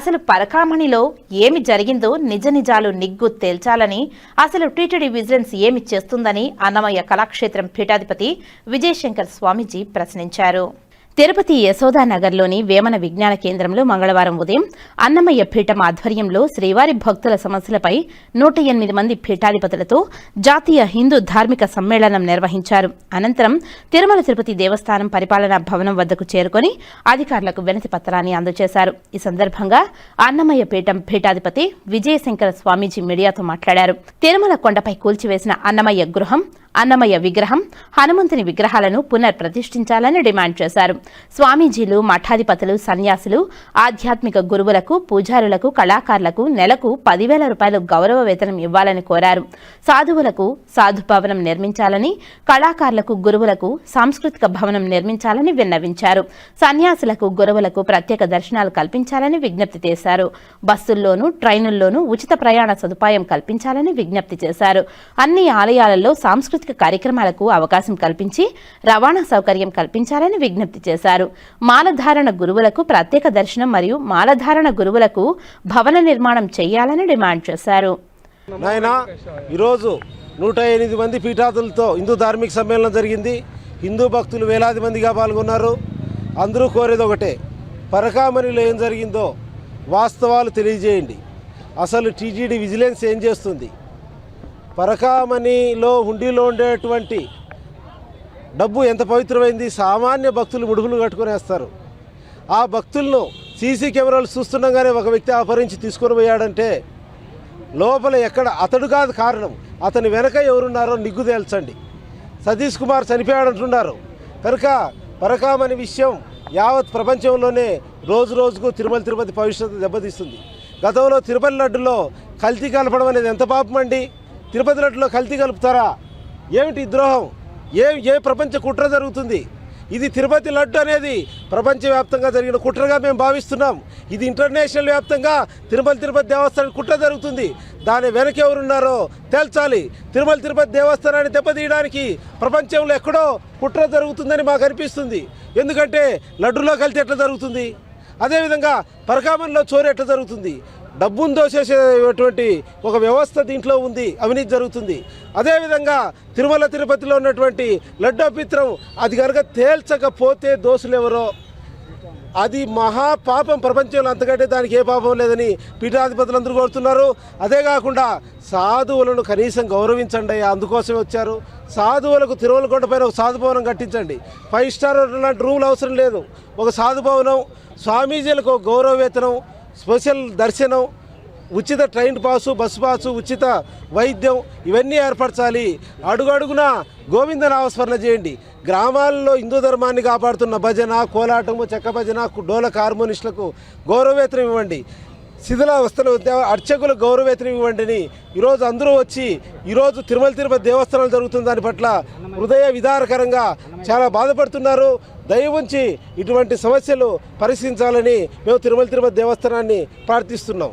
అసలు పరకామణిలో ఏమి జరిగిందో నిజ నిజాలు నిగ్గు తేల్చాలని అసలు టీటీడీ విజిలెన్స్ ఏమి చేస్తుందని అన్నమయ్య కళాక్షేత్రం పీఠాధిపతి విజయశంకర్ స్వామీజీ ప్రశ్నించారు. తిరుపతి యశోదానగర్లోని వేమన విజ్ఞాన కేంద్రంలో మంగళవారం ఉదయం అన్నమయ్య పీఠం ఆధ్వర్యంలో శ్రీవారి భక్తుల సమస్యలపై నూట ఎనిమిది మంది పీఠాధిపతులతో జాతీయ హిందూ ధార్మిక సమ్మేళనం నిర్వహించారు. అనంతరం తిరుమల తిరుపతి దేవస్థానం పరిపాలనా భవనం వద్దకు చేరుకొని అధికారులకు వినతి పత్రాన్ని అందజేశారు. ఈ సందర్భంగా అన్నమయ్య పీఠం పీఠాధిపతి విజయశంకర స్వామీజీ మీడియాతో మాట్లాడారు. తిరుమల కొండపై కూల్చివేసిన అన్నమయ్య గృహం అన్నమయ్య విగ్రహం హనుమంతుని విగ్రహాలను పునర్ ప్రతిష్ఠించాలని డిమాండ్ చేశారు. స్వామీజీలు మఠాధిపతులు సన్యాసులు ఆధ్యాత్మిక గురువులకు పూజారులకు కళాకారులకు నెలకు పదివేల రూపాయలు గౌరవ వేతనం ఇవ్వాలని కోరారు. సాధువులకు సాధు భవనం నిర్మించాలని కళాకారులకు గురువులకు సాంస్కృతిక భవనం నిర్మించాలని విన్నవించారు. సన్యాసులకు గురువులకు ప్రత్యేక దర్శనాలు కల్పించాలని విజ్ఞప్తి చేశారు. బస్సుల్లోనూ ట్రైనుల్లోనూ ఉచిత ప్రయాణ సదుపాయం కల్పించాలని విజ్ఞప్తి చేశారు. అన్ని ఆలయాలలో సాంస్కృతిక కార్యక్రమాలకు అవకాశం కల్పించి రవాణా సౌకర్యం కల్పించాలని విజ్ఞప్తి చేశారు. మాలధారణ గురువులకు ప్రత్యేక దర్శనం మరియు మాలధారణ గురువులకు భవన నిర్మాణం చేయాలని డిమాండ్ చేశారు. ఈరోజు నూట ఎనిమిది మంది పీఠాదులతో హిందూ ధార్మిక సమ్మేళనం జరిగింది. హిందూ భక్తులు వేలాది మందిగా పాల్గొన్నారు. అందరూ కోరేది ఒకటే పరకామణిలో ఏం జరిగిందో వాస్తవాలు తెలియజేయండి. అసలు టీటీడీ విజిలెన్స్ ఏం చేస్తుంది? పరకామణిలో హుండీలో ఉండేటువంటి డబ్బు ఎంత పవిత్రమైంది? సామాన్య భక్తులు ముడుగులు కట్టుకునేస్తారు ఆ భక్తులను సీసీ కెమెరాలు చూస్తుండగానే ఒక వ్యక్తి అపహరించి తీసుకొని పోయాడంటే లోపల ఎక్కడ అతడు కాదు కారణం. అతని వెనక ఎవరున్నారో నిగ్గు తేల్చండి. సతీష్ కుమార్ చనిపోయాడంటున్నారు. కనుక పరకామని విషయం యావత్ ప్రపంచంలోనే రోజు రోజుకు తిరుమల తిరుపతి భవిష్యత్తు దెబ్బతీస్తుంది. గతంలో తిరుపతి లడ్డులో కల్తీ కలపడం అనేది ఎంత పాపం అండి తిరుపతి లడ్డులో కల్తీ కలుపుతారా? ఏమిటి ద్రోహం? ఏ ఏ ప్రపంచ కుట్ర జరుగుతుంది? ఇది తిరుపతి లడ్డు అనేది ప్రపంచవ్యాప్తంగా జరిగిన కుట్రగా మేము భావిస్తున్నాం. ఇది ఇంటర్నేషనల్ వ్యాప్తంగా తిరుమల తిరుపతి దేవస్థానం కుట్ర జరుగుతుంది. దాని వెనక ఎవరున్నారో తేల్చాలి. తిరుమల తిరుపతి దేవస్థానాన్ని దెబ్బతీయడానికి ప్రపంచంలో ఎక్కడో కుట్ర జరుగుతుందని మాకు అనిపిస్తుంది. ఎందుకంటే లడ్డులో కలిసి ఎట్లా జరుగుతుంది? అదేవిధంగా పరకామంలో చోరు ఎట్లా జరుగుతుంది? డబ్బును దోసేసేటువంటి ఒక వ్యవస్థ దీంట్లో ఉంది అవినీతి జరుగుతుంది. అదేవిధంగా తిరుమల తిరుపతిలో ఉన్నటువంటి లడ్డోపిత్రం అది కనుక తేల్చకపోతే దోషులు ఎవరో అది మహా పాపం ప్రపంచంలో అంతకంటే దానికి ఏ పాపం లేదని పీఠాధిపతులు అందరూ కోరుతున్నారు. అదే కాకుండా సాధువులను కనీసం గౌరవించండి అయ్యా అందుకోసమే వచ్చారు. సాధువులకు తిరువలకొండపైన ఒక సాధు భవనం కట్టించండి. ఫైవ్ స్టార్ లాంటి రూములు అవసరం లేదు. ఒక సాధు భవనం స్వామీజీలకు ఒక గౌరవ వేతనం స్పెషల్ దర్శనం ఉచిత ట్రైన్ పాసు బస్సు పాసు ఉచిత వైద్యం ఇవన్నీ ఏర్పరచాలి. అడుగడుగున గోవింద నామస్మరణ చేయండి. గ్రామాల్లో హిందూ ధర్మాన్ని కాపాడుతున్న భజన కోలాటము చెక్క భజన డోల హార్మోనిస్టులకు గౌరవవేతనం ఇవ్వండి. శిథిలావస్థలు అర్చకుల గౌరవవేతనం ఇవ్వండిని. ఈరోజు అందరూ వచ్చి ఈరోజు తిరుమల తిరుపతి దేవస్థానాలు జరుగుతున్న దాని పట్ల హృదయ విధానకరంగా చాలా బాధపడుతున్నారు. దయవుంచి ఇటువంటి సమస్యలు పరిశీలించాలని మేము తిరుమల తిరుపతి దేవస్థానాన్ని ప్రార్థిస్తున్నాం.